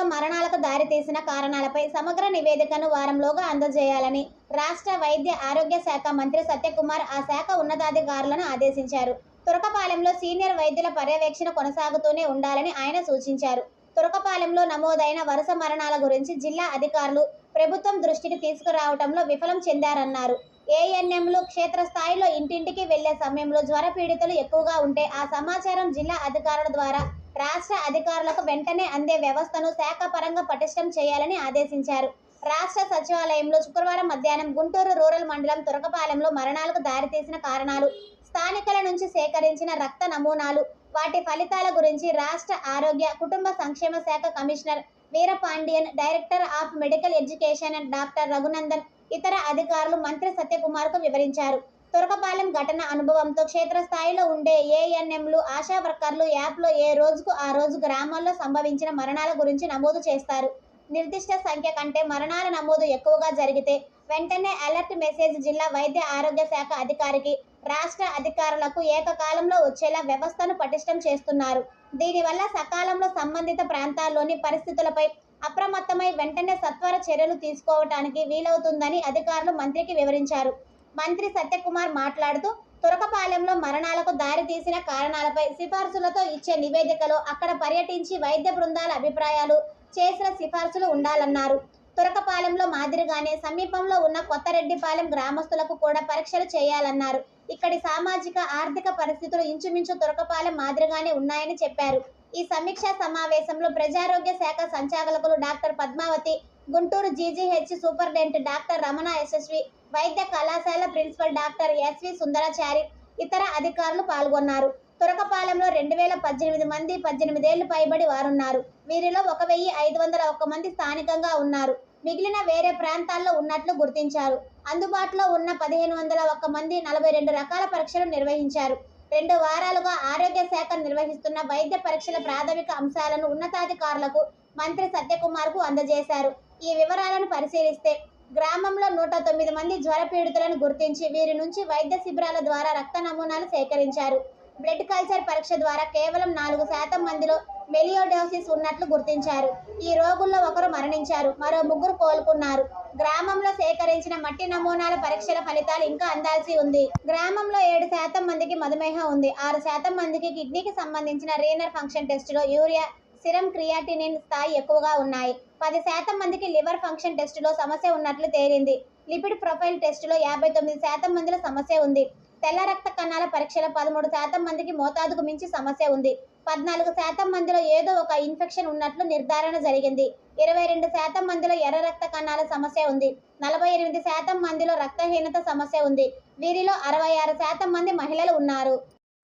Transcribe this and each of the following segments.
రాష్ట్రంలో మరణాలకు దారితీసిన కారణాలపై సమగ్ర నివేదికను వారంలోగా అందజేయాలని రాష్ట్ర వైద్య ఆరోగ్య శాఖ మంత్రి సత్యకుమార్ ఆ శాఖ ఉన్నతాధికారులను ఆదేశించారు. తురకపాలెంలో సీనియర్ వైద్యుల పర్యవేక్షణ కొనసాగుతూనే ఉండాలని ఆయన సూచించారు. తురకపాలెంలో నమోదైన వరుస మరణాల గురించి జిల్లా అధికారులు ప్రభుత్వం దృష్టికి తీసుకురావడంలో విఫలం చెందారన్నారు. ఏఎన్ఎంలు క్షేత్రస్థాయిలో ఇంటింటికి వెళ్ళే సమయంలో జ్వర పీడితులు ఎక్కువగా ఉంటే ఆ సమాచారం జిల్లా అధికారుల ద్వారా రాష్ట్ర అధికారులకు వెంటనే అందే వ్యవస్థను శాఖాపరంగా పటిష్టం చేయాలని ఆదేశించారు. రాష్ట్ర సచివాలయంలో శుక్రవారం మధ్యాహ్నం గుంటూరు రూరల్ మండలం తురకపాలెంలో మరణాలకు దారితీసిన కారణాలు స్థానికుల నుంచి సేకరించిన రక్త నమూనాలు వాటి ఫలితాల గురించి రాష్ట్ర ఆరోగ్య కుటుంబ సంక్షేమ శాఖ commissioner Veerapandian director of medical education doctor Raghunandan ఇతర అధికారులు మంత్రి సత్యకుమార్కు వివరించారు. తురకపాలెం ఘటన అనుభవంతో క్షేత్రస్థాయిలో ఉండే ఏఎన్ఎంలు ఆశా వర్కర్లు యాప్లో ఏ రోజుకు ఆ రోజు గ్రామాల్లో సంభవించిన మరణాల గురించి నమోదు చేస్తారు. నిర్దిష్ట సంఖ్య కంటే మరణాల నమోదు ఎక్కువగా జరిగితే వెంటనే అలర్ట్ మెసేజ్ జిల్లా వైద్య ఆరోగ్య శాఖ అధికారికి రాష్ట్ర అధికారులకు ఏకకాలంలో వచ్చేలా వ్యవస్థను పటిష్టం చేస్తున్నారు. దీనివల్ల సకాలంలో సంబంధిత ప్రాంతాల్లోని పరిస్థితులపై అప్రమత్తమై వెంటనే సత్వర చర్యలు తీసుకోవటానికి వీలవుతుందని అధికారులు మంత్రికి వివరించారు. మంత్రి సత్యకుమార్ మాట్లాడుతూ తురకపాలెంలో మరణాలకు దారితీసిన కారణాలపై సిఫార్సులతో ఇచ్చే నివేదికలో అక్కడ పర్యటించి వైద్య బృందాల అభిప్రాయాలు చేసిన సిఫార్సులు ఉండాలన్నారు. తురకపాలెంలో మాదిరిగానే సమీపంలో ఉన్న కొత్తరెడ్డిపాలెం గ్రామస్తులకు కూడా పరీక్షలు చేయాలన్నారు. ఇక్కడి సామాజిక ఆర్థిక పరిస్థితులు ఇంచుమించు తురకపాలెం మాదిరిగానే ఉన్నాయని చెప్పారు. ఈ సమీక్షా సమావేశంలో ప్రజారోగ్య శాఖ సంచాలకులు doctor Padmavathi Guntur GGH superintendent doctor Ramana Yashaswi వైద్య కళాశాల ప్రిన్సిపల్ డాక్టర్ ఎస్వి సుందరాచారి ఇతర అధికారులు పాల్గొన్నారు. తురకపాలెంలో రెండు వేల పద్దెనిమిది మంది పద్దెనిమిదేళ్ళు పైబడి వారున్నారు. వీరిలో ఒక వెయ్యి ఐదు వందల ఒక్క మంది స్థానికంగా ఉన్నారు. మిగిలిన వేరే ప్రాంతాల్లో ఉన్నట్లు గుర్తించారు. అందుబాటులో ఉన్న పదిహేను వందల ఒక్క మంది నలభై రెండు రకాల పరీక్షలు నిర్వహించారు. రెండు వారాలుగా ఆరోగ్య శాఖ నిర్వహిస్తున్న వైద్య పరీక్షల ప్రాథమిక అంశాలను ఉన్నతాధికారులకు మంత్రి సత్యకుమార్కు అందజేశారు. ఈ వివరాలను పరిశీలిస్తే గ్రామంలో నూట తొమ్మిది మంది జ్వర పీడితులను గుర్తించి వీరి నుంచి వైద్య శిబిరాల ద్వారా రక్త నమూనాలు సేకరించారు. బ్లడ్ కల్చర్ పరీక్ష ద్వారా కేవలం నాలుగు శాతం మందిలో మెలియోడోసిస్ ఉన్నట్లు గుర్తించారు. ఈ రోగుల్లో ఒకరు మరణించారు మరో ముగ్గురు కోలుకున్నారు. గ్రామంలో సేకరించిన మట్టి నమూనాల పరీక్షల ఫలితాలు ఇంకా అందాల్సి ఉంది. గ్రామంలో ఏడు శాతం మందికి మధుమేహం ఉంది. ఆరు శాతం మందికి కిడ్నీకి సంబంధించిన రీనర్ ఫంక్షన్ టెస్టులో యూరియా సిరం క్రియాటినిన్ స్థాయి ఎక్కువగా ఉన్నాయి. పది శాతం మందికి లివర్ ఫంక్షన్ టెస్టులో సమస్య ఉన్నట్లు తేలింది. లిపిడ్ ప్రొఫైల్ టెస్టులో యాభై తొమ్మిది శాతం మందిలో సమస్య ఉంది. తెల్ల రక్త కణాల పరీక్షలో పదమూడు శాతం మందికి మోతాదుకు మించి సమస్య ఉంది. పద్నాలుగు శాతం మందిలో ఏదో ఒక ఇన్ఫెక్షన్ ఉన్నట్లు నిర్ధారణ జరిగింది. ఇరవై రెండు శాతం మందిలో ఎర్ర రక్త కణాల సమస్య ఉంది. నలభై ఎనిమిది శాతం మందిలో రక్తహీనత సమస్య ఉంది. వీరిలో అరవై ఆరు శాతం మంది మహిళలు ఉన్నారు.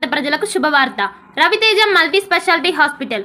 ప్రజలకు శుభవార్త. Raviteja multi speciality hospital.